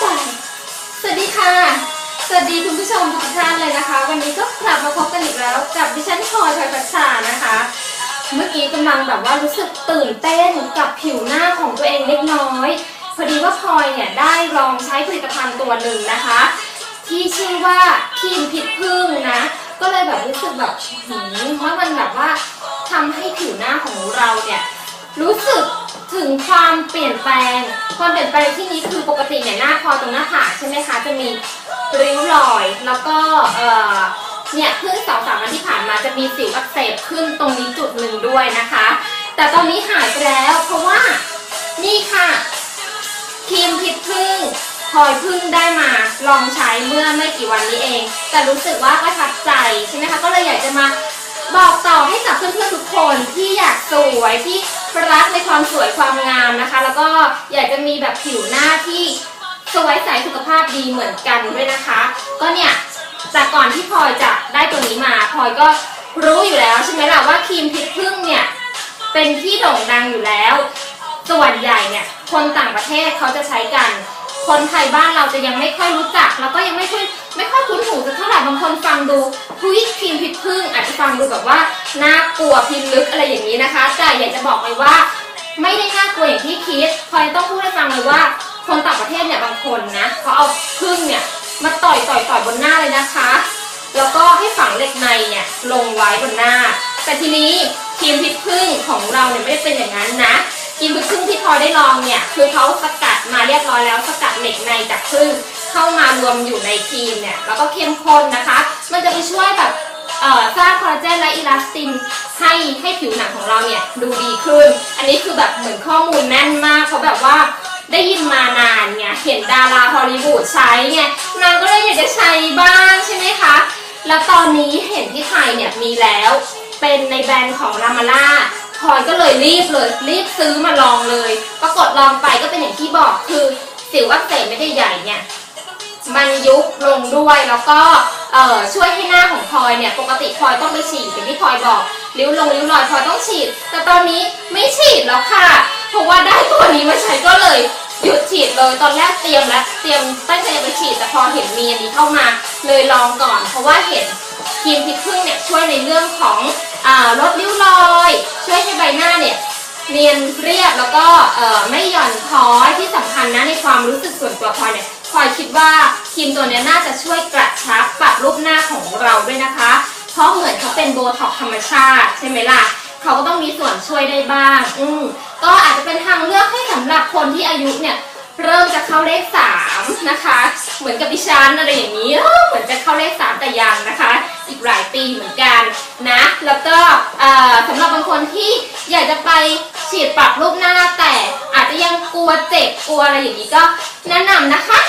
สวัสดีค่ะ สวัสดีคุณผู้ชมทุกท่านเลยนะคะ วันนี้ก็กลับมาพบกันอีกแล้ว กับดิฉันพลอยพลอยพัชชานะคะ เมื่อกี้กำลังแบบว่ารู้สึกตื่นเต้นกับผิวหน้าของตัวเองเล็กน้อย พอดีว่าพลอยเนี่ยได้ลองใช้ผลิตภัณฑ์ตัวหนึ่งนะคะ ที่ชื่อว่าครีมพิษพึ่งนะ ก็เลยแบบรู้สึกแบบหืมว่ามันแบบว่าทำให้ผิวหน้าของเราเนี่ยรู้สึก ถึงความเปลี่ยนแปลง ความเปลี่ยนแปลงที่นี้คือปกติเนี่ยหน้าคอตรงหน้าผากใช่ไหมคะ จะมีริ้วรอย แล้วก็เอ่อเนี่ยเพิ่งสองสามวันที่ผ่านมาจะมีสิวอักเสบขึ้นตรงนี้จุดหนึ่งด้วยนะคะ แต่ตอนนี้หายไปแล้วเพราะว่านี่ค่ะครีมพิษพึ่งพลอยพึ่งได้มาลองใช้เมื่อไม่กี่วันนี้เอง แต่รู้สึกว่าประทับใจใช่ไหมคะ ก็เลยอยากจะมา บอกต่อให้กับเพื่อนๆทุกคนที่อยากสวยที่รักในความสวยความงามนะคะ แล้วก็อยากจะมีแบบผิวหน้าที่สวยใสสุขภาพดีเหมือนกันด้วยนะคะ ก็เนี่ยจากก่อนที่พลอยจะได้ตัวนี้มาพลอยก็รู้อยู่แล้วใช่ไหมล่ะว่าครีมพิษพึ่งเนี่ยเป็นที่โด่งดังอยู่แล้ว ส่วนใหญ่เนี่ยคนต่างประเทศเขาจะใช้กัน คนไทยบ้านเราจะยังไม่ค่อยรู้จัก แล้วก็ยังไม่ค่อยไม่ค่อยคุ้นหูสักเท่าไหร่บางคนฟังดู หุยครีมพิษพึ่งอาจจะฟังดูแบบว่าน่ากลัวพิมลึกอะไรอย่างนี้นะคะ แต่อยากจะบอกเลยว่า ไม่ได้น่ากลัวอย่างที่คิดพอยต้องพูดให้ฟังเลยว่า คนต่างประเทศเนี่ยบางคนนะเขาเอาพึ่งเนี่ยมาต่อยต่อยต่อยบนหน้าเลยนะคะ แล้วก็ให้ฝังเหล็กในเนี่ยลงไว้บนหน้า แต่ทีนี้ครีมพิษพึ่งของเราเนี่ยไม่ได้เป็นอย่างนั้นนะครีมพิษพึ่งที่พอยได้ลองเนี่ยคือเขาสกัดมาเรียบร้อยแล้วสกัดเหล็กในจากพึ่ง รวมอยู่ในครีมเนี่ยแล้วก็เข้มข้นนะคะ มันจะไปช่วยแบบเอ่อสร้างคอลลาเจนและอิลาสตินให้ให้ผิวหนังของเราเนี่ยดูดีขึ้น อันนี้คือแบบเหมือนข้อมูลแน่นมากเขาแบบว่าได้ยินมานานไงเห็นดาราฮอลลีวูดใช้ไงนางก็เลยอยากจะใช้บ้างใช่ไหมคะ แล้วตอนนี้เห็นที่ไทยเนี่ยมีแล้ว เป็นในแบรนด์ของรามาล่าพลอยก็เลยรีบเลย รีบซื้อมาลองเลย ปรากฏลองไปก็เป็นอย่างที่บอกคือสิวอักเสบไม่ได้ใหญ่เนี่ย มันยุบลงด้วยแล้วก็เอ่อช่วยให้หน้าของพลอยเนี่ยปกติพลอยต้องไปฉีดอย่างที่พลอยบอกริ้วลงริ้วรอยพลอยต้องฉีด แต่ตอนนี้ไม่ฉีดแล้วค่ะ เพราะว่าได้ตัวนี้มาใช้ก็เลยหยุดฉีดเลยตอนแรกเตรียมแล้วเตรียมตั้งใจจะไปฉีดแต่พอเห็นมีอันนี้เข้ามาเลยลองก่อน เพราะว่าเห็นครีมพิษพึ่งเนี่ยช่วยในเรื่องของอลดริ้วรอย ช่วยให้ใบหน้าเนี่ยเนียนเรียบแล้วก็ไม่หย่อนคล้อยที่สำคัญนะในความรู้สึกส่วนตัวพลอยเนี่ย พลอยคิดว่าครีมตัวนี้น่าจะช่วยกระชับปรับรูปหน้าของเราด้วยนะคะ เพราะเหมือนเขาเป็นโบท็อกซ์ธรรมชาติใช่ไหมล่ะเขาก็ต้องมีส่วนช่วยได้บ้าง อืมก็อาจจะเป็นทางเลือกให้สำหรับคนที่อายุเนี่ยเริ่มจะเข้าเลขสามนะคะ เหมือนกับดิฉันอะไรอย่างนี้เออเหมือนจะเข้าเลขสามแต่ยังนะคะ อีกหลายปีเหมือนกันนะ แล้วก็สำหรับบางคนที่อยากจะไปฉีดปรับรูปหน้าแต่ อาจจะยังกลัวเจ็บกลัวอะไรอย่างนี้ก็แนะนำนะคะ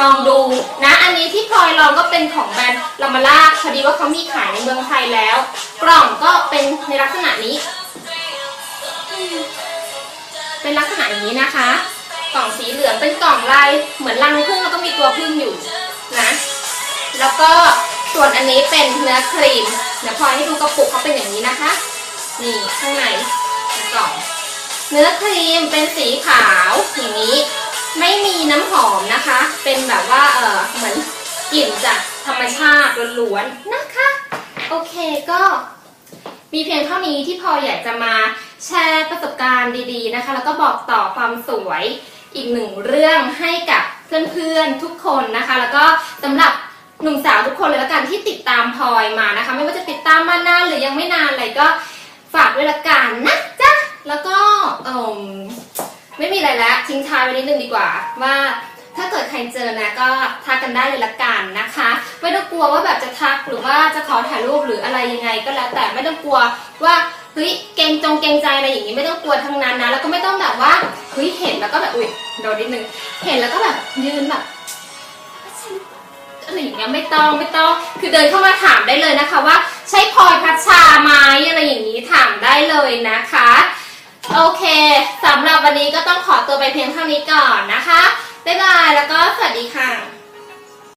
ลองดูนะ อันนี้ที่พลอยลองก็เป็นของแบรนด์ลามาล่าพอดีว่าเขามีขายในเมืองไทยแล้ว กล่องก็เป็นในลักษณะนี้ เป็นลักษณะอย่างนี้นะคะ กล่องสีเหลืองเป็นกล่องลายเหมือนรังผึ้งแล้วก็มีตัวผึ้งอยู่นะ แล้วก็ส่วนอันนี้เป็นเนื้อครีมเดี๋ยวพลอยให้ดูกระปุกเขาเป็นอย่างนี้นะคะ นี่ข้างในเป็นกล่อง เนื้อครีมเป็นสีขาวอย่างนี้ ไม่มีน้ำหอมนะคะ เป็นแบบว่าเออเหมือนกลิ่นจากธรรมชาติล้วนๆนะคะ โอเคก็มีเพียงเท่านี้ที่พออยากจะมาแชร์ประสบการณ์ดีๆนะคะ แล้วก็บอกต่อความสวยอีกหนึ่งเรื่องให้กับเพื่อนๆทุกคนนะคะ แล้วก็สำหรับหนุ่มสาวทุกคนเลยละกันที่ติดตามพลอยมานะคะ ไม่ว่าจะติดตามมานานหรือยังไม่นานอะไรก็ฝากด้วยละกันนะจ๊ะ แล้วก็เอ่มไม่มีอะไรแล้วทิ้งท้ายไว้นิดนึงดีกว่าว่าถ้าเกิดใครเจอนะก็ทักกันได้เลยละกันนะคะ ไม่ต้องกลัวว่าแบบจะทักหรือว่าจะขอถ่ายรูปหรืออะไรยังไง ก็แล้วแต่ไม่ต้องกลัวว่าเฮ้ยเกรงจงเกรงใจอะไรอย่างนี้ไม่ต้องกลัวทั้งนั้นนะแล้วก็ไม่ต้องแบบว่าเฮ้ยเห็นแล้วก็แบบอุ้ยโดนนิดนึงเห็นแล้วก็แบบยืนแบบอะไรอย่างเงี้ยไม่ต้องไม่ต้อง คือเดินเข้ามาถามได้เลยนะคะว่า ใช่พลอยพัชชาไหมอะไรอย่างนี้ถามได้เลยนะคะ โอเคสำหรับวันนี้ก็ต้องขอตัวไปเพียงเท่านี้ก่อนนะคะ บ๊ายบาย แล้วก็สวัสดีค่ะ